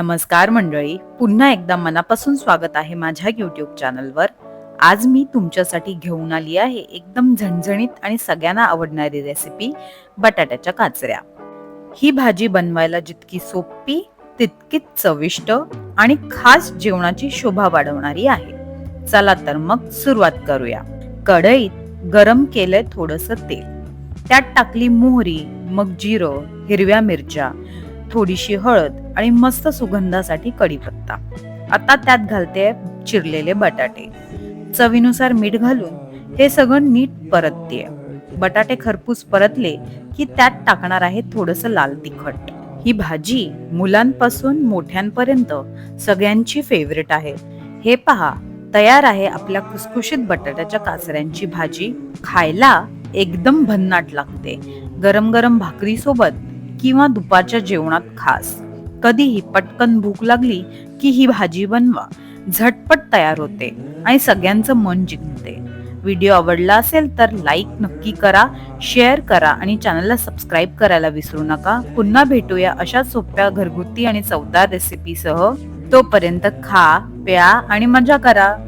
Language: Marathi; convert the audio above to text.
नमस्कार मंडळी पुन्हा एकदा मनापासून स्वागत आहे माझ्या युट्यूब चॅनलवर आज मी तुमच्यासाठी घेऊन आली आहे एकदम झणझणीत आणि सगळ्यांना आवडणारी रेसिपी बटाट्याच्या काचऱ्या. ही भाजी बनवायला जितकी सोपी तितकीच चविष्ट आणि खास जेवणाची शोभा वाढवणारी आहे. चला तर मग सुरुवात करूया. कढईत गरम केलंय थोडस तेल. त्यात टाकली मोहरी मग जिरं हिरव्या मिरच्या थोडीशी हळद आणि मस्त सुगंधासाठी कढीपत्ता. आता त्यात घालते चिरलेले बटाटे. चवीनुसार मीठ घालून हे सगळं नीट परतते. बटाटे खरपूस परतले की त्यात टाकणार आहे थोडस लाल तिखट. ही भाजी मुलांपासून मोठ्यांपर्यंत सगळ्यांची फेवरेट आहे. हे पहा तयार आहे आपल्या खुसखुशीत बटाट्याच्या काचऱ्यांची भाजी. खायला एकदम भन्नाट लागते. गरम गरम भाकरी सोबत किंवा दुपारच्या जेवणात खास. कधीही पटकन भूक लागली की ही भाजी बनवा. झटपट तयार होते आणि सगळ्यांचं मन जिंकते. व्हिडिओ आवडला असेल तर लाईक नक्की करा शेअर करा आणि चॅनलला सबस्क्राईब करायला विसरू नका. पुन्हा भेटूया अशा सोप्या घरगुती आणि चवदार रेसिपीसह तोपर्यंत खा प्या आणि मजा करा.